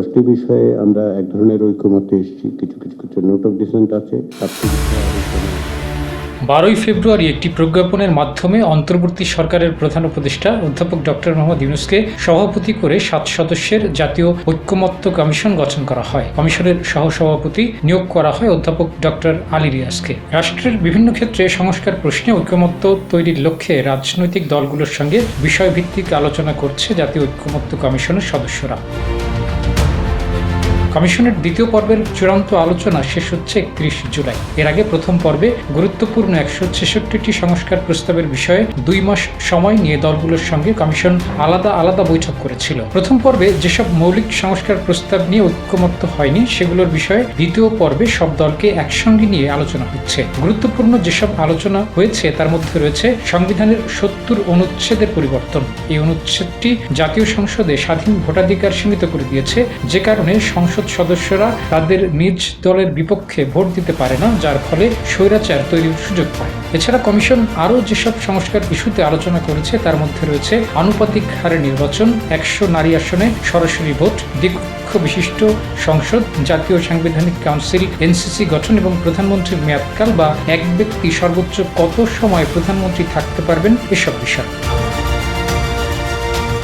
দশটি বিষয়ে আমরা এক ধরনের ঐক্যমতে এসেছি। কিছু কিছু কিছু নোট অফ ডিসেন্ট আছে। বারোই ফেব্রুয়ারি একটি প্রজ্ঞাপনের মাধ্যমে অন্তর্বর্তী সরকারের প্রধান উপদেষ্টা অধ্যাপক ডক্টর মোহাম্মদ ইউনুসকে সভাপতি করে সাত সদস্যের জাতীয় ঐক্যমত্য কমিশন গঠন করা হয়। কমিশনের সহসভাপতি নিয়োগ করা হয় অধ্যাপক ডক্টর আলী রিয়াজকে। রাষ্ট্রের বিভিন্ন ক্ষেত্রে সংস্কার প্রশ্নে ঐক্যমত্য তৈরির লক্ষ্যে রাজনৈতিক দলগুলোর সঙ্গে বিষয়ভিত্তিক আলোচনা করছে জাতীয় ঐক্যমত্য কমিশনের সদস্যরা। কমিশনের দ্বিতীয় পর্বের চূড়ান্ত আলোচনা শেষ হচ্ছে একত্রিশ জুলাই। এর আগে প্রথম পর্বে গুরুত্বপূর্ণ একশো ছেষট্টিটি সংস্কার প্রস্তাবের বিষয়ে দুই মাস সময় নিয়ে দলগুলোর সঙ্গে কমিশন আলাদা আলাদা বৈঠক করেছিল। প্রথম পর্বে যেসব মৌলিক সংস্কার প্রস্তাব নিয়ে ঐক্যমত্য হয়নি, সেগুলোর বিষয়ে দ্বিতীয় পর্বে সব দলকে একসঙ্গে নিয়ে আলোচনা হচ্ছে। গুরুত্বপূর্ণ যেসব আলোচনা হয়েছে, তার মধ্যে রয়েছে সংবিধানের সত্তর অনুচ্ছেদের পরিবর্তন। এই অনুচ্ছেদটি জাতীয় সংসদে স্বাধীন ভোটাধিকার সীমিত করে দিয়েছে, যে কারণে সংসদ সদস্যরা তাদের নিজ দলের বিপক্ষে ভোট দিতে পারে না, যার ফলে স্বৈরাচার তৈরির সুযোগ পায়। এছাড়া কমিশন আরও যেসব সংস্কার ইস্যুতে আলোচনা করেছে, তার মধ্যে রয়েছে আনুপাতিক হারে নির্বাচন, একশো নারী আসনে সরাসরি ভোট দ্বিকক্ষ বিশিষ্ট সংসদ, জাতীয় সাংবিধানিক কাউন্সিল, এনসিসি গঠন এবং প্রধানমন্ত্রীর মেয়াদকাল বা এক ব্যক্তি সর্বোচ্চ কত সময় প্রধানমন্ত্রী থাকতে পারবেন, এসব বিষয়।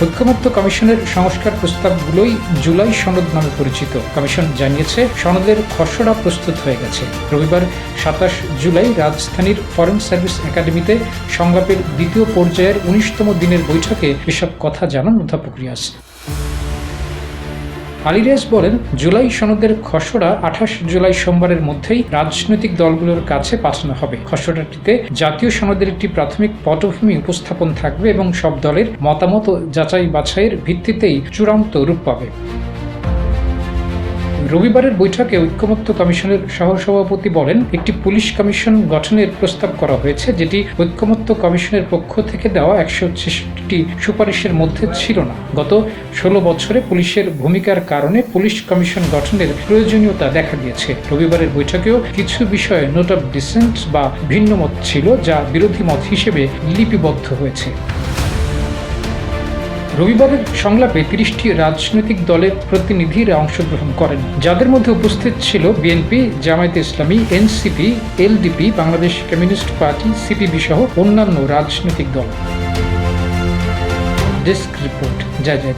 ঐক্যমত্য কমিশনের সংস্কার প্রস্তাবগুলোই জুলাই সনদ নামে পরিচিত। কমিশন জানিয়েছে, সনদের খসড়া প্রস্তুত হয়ে গেছে। রবিবার সাতাশ জুলাই রাজধানীর ফরেন সার্ভিস একাডেমিতে সংলাপের দ্বিতীয় পর্যায়ের উনিশতম দিনের বৈঠকে এসব কথা জানান অধ্যাপক রিয়াজ। আলিরিয়াস বলেন, জুলাই সনদের খসড়া আঠাশ জুলাই সোমবারের মধ্যেই রাজনৈতিক দলগুলোর কাছে পাঠানো হবে। খসড়াটিতে জাতীয় সনদের একটি প্রাথমিক পটভূমি উপস্থাপন থাকবে এবং সব দলের মতামত যাচাই বাছাইয়ের ভিত্তিতেই চূড়ান্ত রূপ পাবে। রবিবারের বৈঠকে ঐক্যমত্য কমিশনের সহসভাপতি বলেন, একটি পুলিশ কমিশন গঠনের প্রস্তাব করা হয়েছে, যেটি ঐক্যমত্য কমিশনের পক্ষ থেকে দেওয়া একশো ছেষট্টি সুপারিশের মধ্যে ছিল না। গত ষোলো বছরে পুলিশের ভূমিকার কারণে পুলিশ কমিশন গঠনের প্রয়োজনীয়তা দেখা দিয়েছে। রবিবারের বৈঠকেও কিছু বিষয়ে নোট অফ ডিসেন্ট বা ভিন্ন মত ছিল, যা বিরোধী মত হিসেবে লিপিবদ্ধ হয়েছে। রবিবারের সংলাপে তিরিশটি রাজনৈতিক দলের প্রতিনিধিরা অংশগ্রহণ করেন। যাদের মধ্যে উপস্থিত ছিল BNP Jamaat-e Islami NCP LDP Bangladesh communist party CPB সহ অন্যান্য রাজনৈতিক দল। ডেস্ক রিপোর্ট, জয় জয়